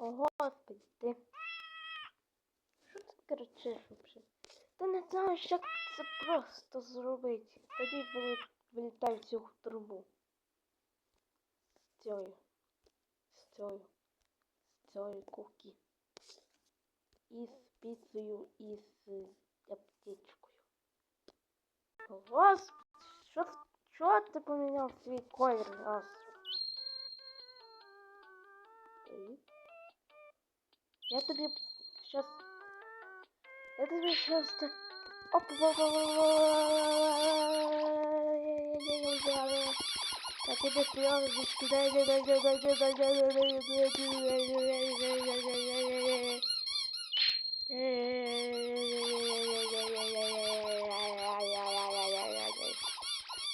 О, господи, ти. Що ти кричиш вообще? Ти не знаєш, як це просто зробити. Тоді вилітай в цю трубу. З цією. З цією. З цією куки. І з піцею, і з аптечкою. Господи, що, що ти поміняв свій колір раз? Стоїть. Я тобі сейчас... Я тобі сейчас так... Оп, Я тебе сразу скидаю.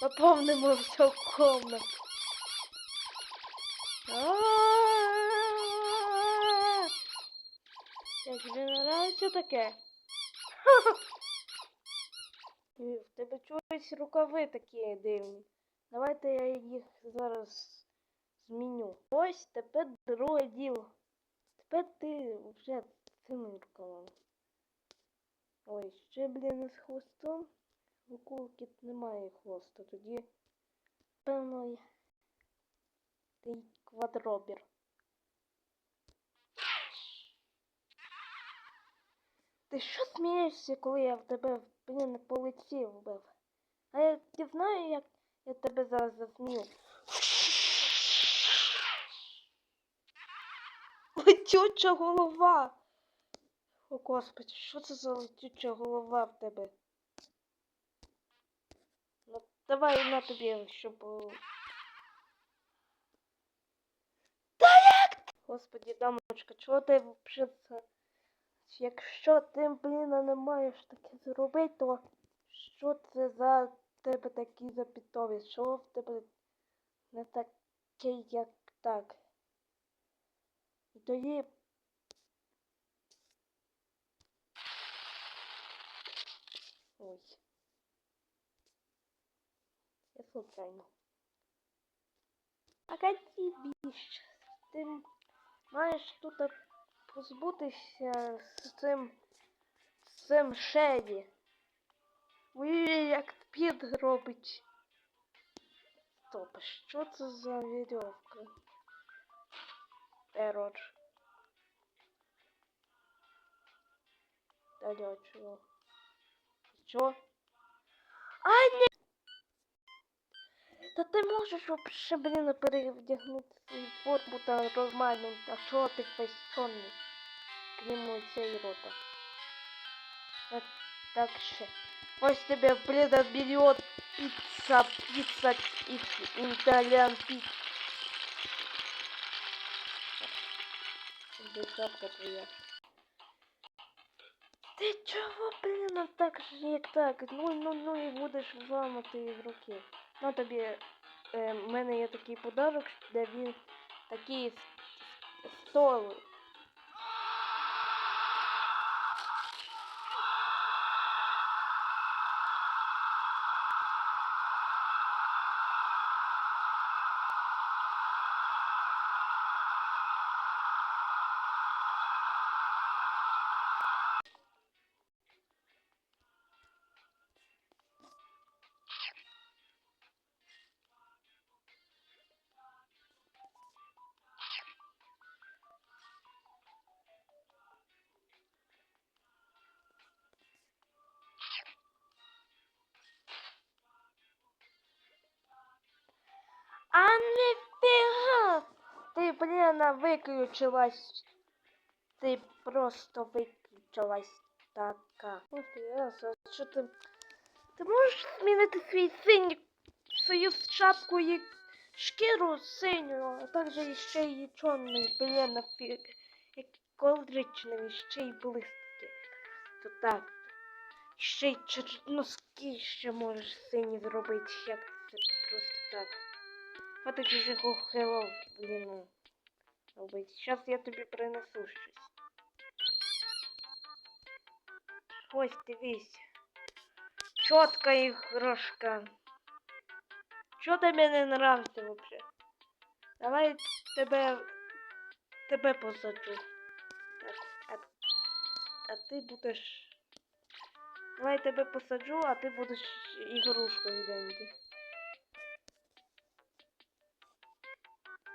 Наповнимо всю комнату. А-а-а! Я тобі не нравиться таке? В тебе чогось рукави такі дивні. Давайте я їх зараз зміню. Ось тепер друге діло. Тепер ти вже цими рукавами. Ой, ще, блін, з хвостом. У кулки немає хвоста. Тоді, певно, ти квадробір. Ти що смієшся, коли я в тебе блін, по лиці вбив? А я не знаю, як я тебе зараз засмію. Летюча голова. О, господи, що це за летюча голова в тебе? Ну, давай на тобі, щоб. Та як? Господи, дамочка, чого ти взагалі? Якщо ти, блін, не маєш таке зробити, то що це за тебе такі запітові? Що в тебе не таке, як так? І тоді. Ой. Я случайно. Біж. Ти маєш тут позбутися з цим з цим шеді. Ой, як під робить. Стоп, що це за вірьовка? Еродж. Та для чого? А, ні! Та ти можеш вообще, блін, перевдягнути свою форму та нормально, а чого ти фейсонний? Крім цієї рота. От так ще. Ось тебе, блін, берет пицца, пицца, пицца, итальян пицца. Десятка твоя. Ти чого, блін, так же, як так? Ну, ну, ну і будеш вламати ігроки. Ну тобі, е, в мене є такий подарок, де він такий стол. А ніфіга! Ти, блін, виключилась. Ти просто виключилась така. Елса, що ти... Ти можеш змінити свій синій свою шапку і шкіру синю, а також ще й чорний, блін, фі... як коричневий, ще й блистки. То так. Ще й чермоски ще можеш сині зробити, як це просто так. Хватить уже хеллоу, блін. Робить. Сейчас я тобі принесу щось. Ось дивись. Чотка іграшка. Що тобі не нравится вообще? Давай тебе тебе посаджу. Так, а, а ти будеш. Давай тебе посаджу, а ти будеш ігрушкою Денді.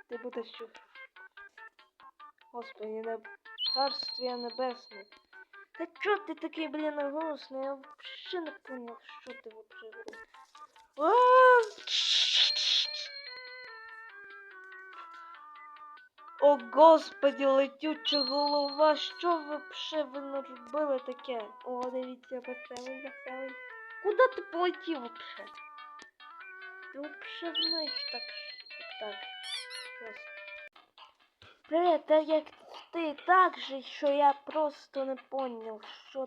Ти будеш що? Господи, не царствие небесне. Та чо ти такий, блін, голосний? Я вообще не понял, що ти вообще. О, господи, летюча голова, що ви вообще ви наробили таке? О, дивіться, веселий, веселий. Куди ти полетів вообще? Ти вообще знаєш так, так, щось. Привіт, так як ти так же, що я просто не понял, що...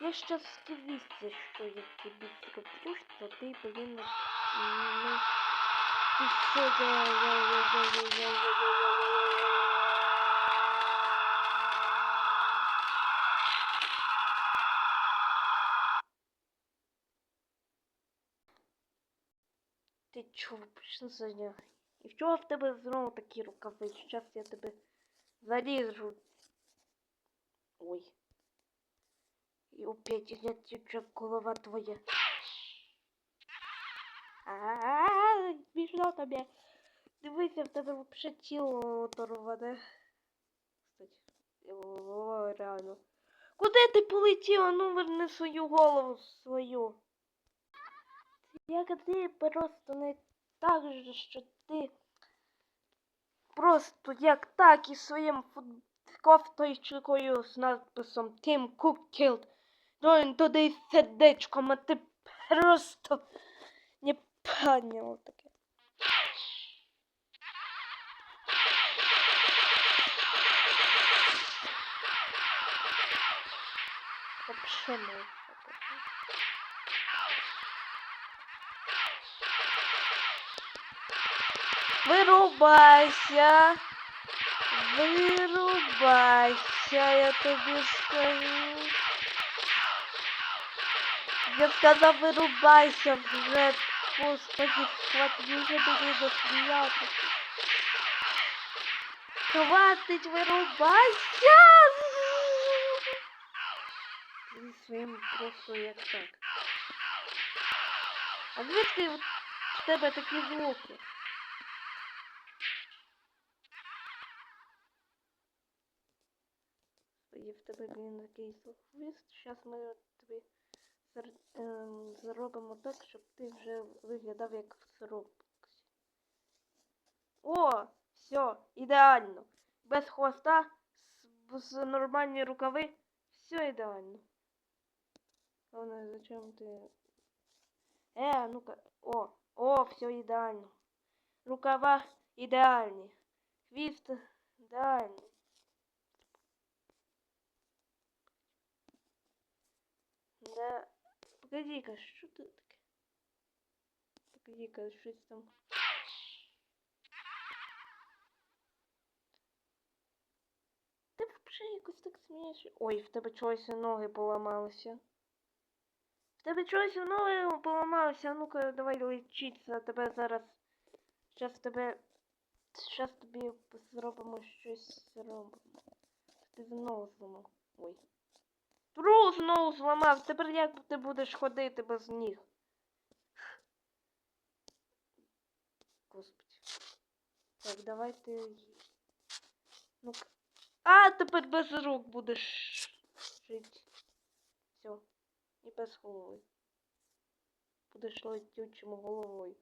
Я сейчас в скивісті, що я тебе зроблю, що ты повинен... Ну... Ти що... Ты чё, вы пришли за ней? І чого в тебе знову такі рукави? Щас я тебе заріжу. Ой. І опять я голова твоя. А, смішно тобі. Дивися, в тебе вообще тіло оторване. О, реально. Куди ти полетіла? Ну верни свою голову свою. Як ти просто не так же, що ти просто як так і своїм кофточкою з надписом Team Cook Killed. Ну, туди сердечком, а ти просто не поняла таке. Вообще не Вирубайся. Вирубайся, я тобі скажу. Я сказав, вирубайся вже. Господи, хватить вже мені засміяти. Хватить, вирубайся! Зі своїм просто як так. А звідки в тебе такі звуки? І в тебе, блін, такий слухвіст. Зараз ми тобі ем, зробимо так, щоб ти вже виглядав як в сиропці. О, все, ідеально. Без хвоста, з, з нормальні рукави, все ідеально. Главное, зачем ти. Е, ну-ка. О, о, все ідеально. Рукава ідеальні. Хвіст ідеальний. Да. Погоди-ка, що тут таке? Погоди-ка, щось там. Ти взагалі якось так смієш. Ой, в тебе чогось ноги поламалися. В тебе чогось ноги поламалися. Ну-ка, давай лечиться. Тебе зараз. Щас тебе. Щас тобі зробимо щось зробимо. Ти знову зламав. Ой. Тру знову зламав. Тепер як ти будеш ходити без ніг? Господи. Так, давай ти. Ну а тепер без рук будеш жити. Все. І без голови. Будеш летючим головою.